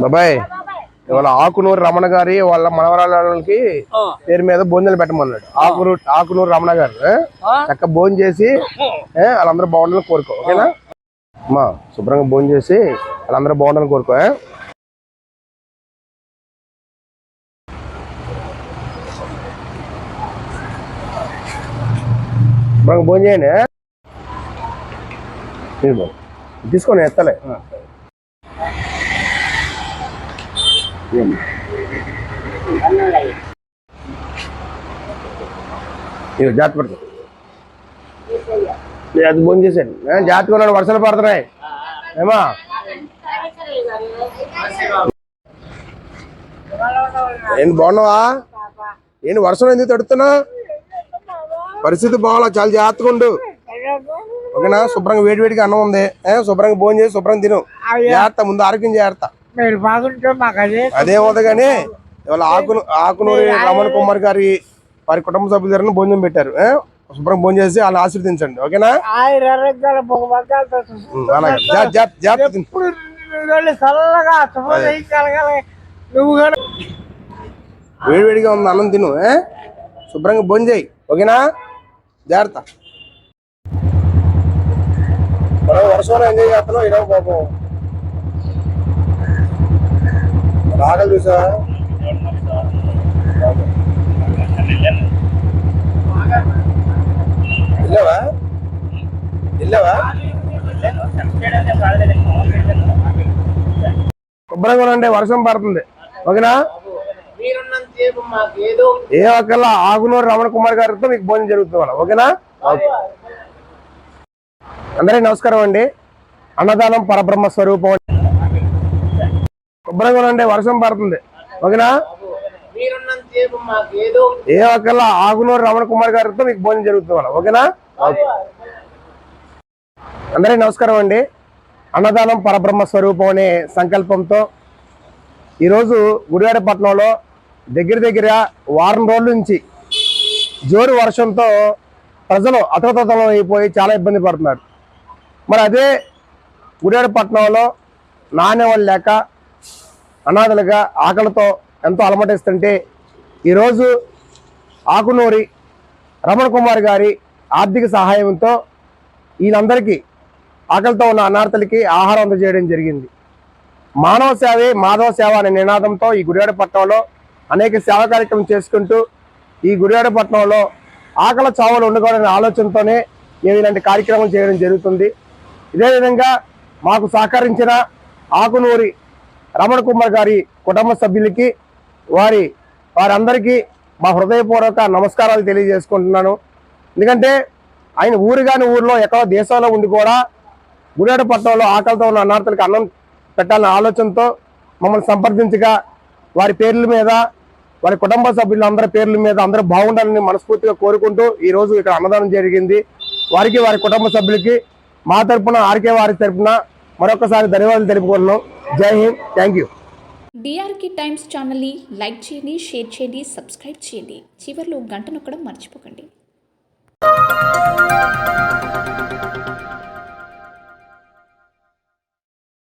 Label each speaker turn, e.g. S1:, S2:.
S1: బాబాయ్ ఇవాళ ఆకునూరు రమణ గారి వాళ్ళ మనవరాలకి పేరు మీద భోజనాలు పెట్టమన్నాడు. ఆకునూరు ఆకునూరు రమణ గారు? చక్క భోజనం చేసి వాళ్ళందరూ బాగుండాలని కోరుకో ఓకేనా? అమ్మా శుభ్రంగా భోజనం చేసి వాళ్ళందరూ బాగుండాలని కోరుకో? శుభ్రంగా భోజనం చేయండి. తీసుకోండి ఎత్తలే. ఇక జాగ్రత్త పడుతుంది అది భోజనం చేశాను జాగ్రత్తగా ఉన్నాడు వర్షాలు పడుతున్నాయి. ఏమా? ఏంటి బాగున్నావా? ఏంటి వర్షం ఎందుకు తడుతున్నా పరిస్థితి బాగాలా చాలా జాగ్రత్తగా ఉండు. ఓకేనా? శుభ్రంగా వేడి వేడిగా అన్నం ఉంది. శుభ్రంగా భోజనం చేసి శుభ్రంగా తిను. జాగ్రత్త ముందు ఆరోగ్యం జాగ్రత్త.
S2: మీరు బాగుంటే మాకు అదే
S1: అదే కానీ ఇవాళ ఆకును ఆకునూరి రమణ కుమార్ గారి వారి కుటుంబ సభ్యుల దగ్గర భోజనం పెట్టారు? శుభ్రం భోజనం చేసి వాళ్ళని ఆశీర్వదించండి ఓకేనా?
S2: ఆయన ఆరోగ్యాలు భగవంతుడితో
S1: ఉం, అలాగే. జాగ్రత్త, జాగ్రత్త, జాగ్రత్త. తిను.
S2: ఎప్పుడు రోజులు చల్లగా శుభ్రం కలగాలి నువ్వు కూడా
S1: వేడి వేడిగా ఉంది అన్నం తిను? శుభ్రంగా భోజనం చేయి ఓకేనా? జాగ్రత్త. మనం వర్షంలో ఎంజాయ్ చేస్తున్నాం ఈరోజు పాపం. ఆకలి చూసా వెళ్ళావా? వెళ్ళావా? శుభ్రంగా ఉండండి వర్షం పడుతుంది. ఓకేనా? ఏ ఒక్కలా ఆగునూరు రమణ కుమార్ గారితో మీకు భోజనం జరుగుతుంది వాళ్ళ ఓకేనా? ఓకే. అందరికీ నమస్కారం అండి. అన్నదానం పరబ్రహ్మ స్వరూపం శుభ్రంగా ఉండండి వర్షం పడుతుంది. ఓకేనా? ఏ ఒక్కలా ఆగునూరు రమణ కుమార్ గారితో మీకు భోజనం జరుగుతుంది వాళ్ళ ఓకేనా? ఓకే. అందరికీ నమస్కారం అండి. అన్నదానం పరబ్రహ్మ స్వరూపం అనే సంకల్పంతో ఈరోజు గుడివాడపట్నంలో దగ్గర దగ్గర వారం రోజుల నుంచి జోరు వర్షంతో ప్రజలు అతలతలం అయిపోయి చాలా ఇబ్బంది పడుతున్నారు. మరి అదే గుడివాడపట్నంలో నాణ్యవాళ్ళు లేక అనాథలుగా ఆకలితో ఎంతో అలమటిస్తుంటే ఈరోజు ఆకునూరి రమణ కుమార్ గారి ఆర్థిక సహాయంతో వీళ్ళందరికీ ఆకలితో ఉన్న అనాథలకి ఆహారం అందజేయడం జరిగింది. మానవ సేవే మాధవ సేవ అనే నినాదంతో ఈ గుడివాడ పట్టణంలో అనేక సేవా కార్యక్రమం చేసుకుంటూ ఈ గుడివాడ పట్టణంలో ఆకలి చావులు ఉండకూడని ఆలోచనతోనే మేము ఇలాంటి కార్యక్రమం చేయడం జరుగుతుంది. ఇదే విధంగా మాకు సహకరించిన ఆకునూరి రమణ కుమార్ గారి కుటుంబ సభ్యులకి వారి వారందరికీ మా హృదయపూర్వక నమస్కారాలు తెలియజేసుకుంటున్నాను. ఎందుకంటే ఆయన ఊరు కాని ఊరిలో ఎక్కడో దేశంలో ఉండి కూడా గుడివాడ ఆకలితో ఉన్న అన్నార్థులకు అన్నం పెట్టాలన్న ఆలోచనతో మమ్మల్ని సంప్రదించగా వారి పేర్ల మీద వారి కుటుంబ సభ్యులు అందరి పేర్ల మీద అందరూ బాగుండాలని మనస్ఫూర్తిగా కోరుకుంటూ ఈరోజు ఇక్కడ అన్నదానం జరిగింది. వారికి వారి కుటుంబ సభ్యులకి మా తరపున ఆర్కే వారి తరపున మరొకసారి ధన్యవాదాలు తెలుపుకుంటున్నాం. జై హింద్. Thank you.
S3: డిఆర్కి టైమ్స్ ఛానల్ని లైక్ చేయండి షేర్ చేయండి సబ్స్క్రైబ్ చేయండి. చివరిలో గంట నొక్కడం మర్చిపోకండి.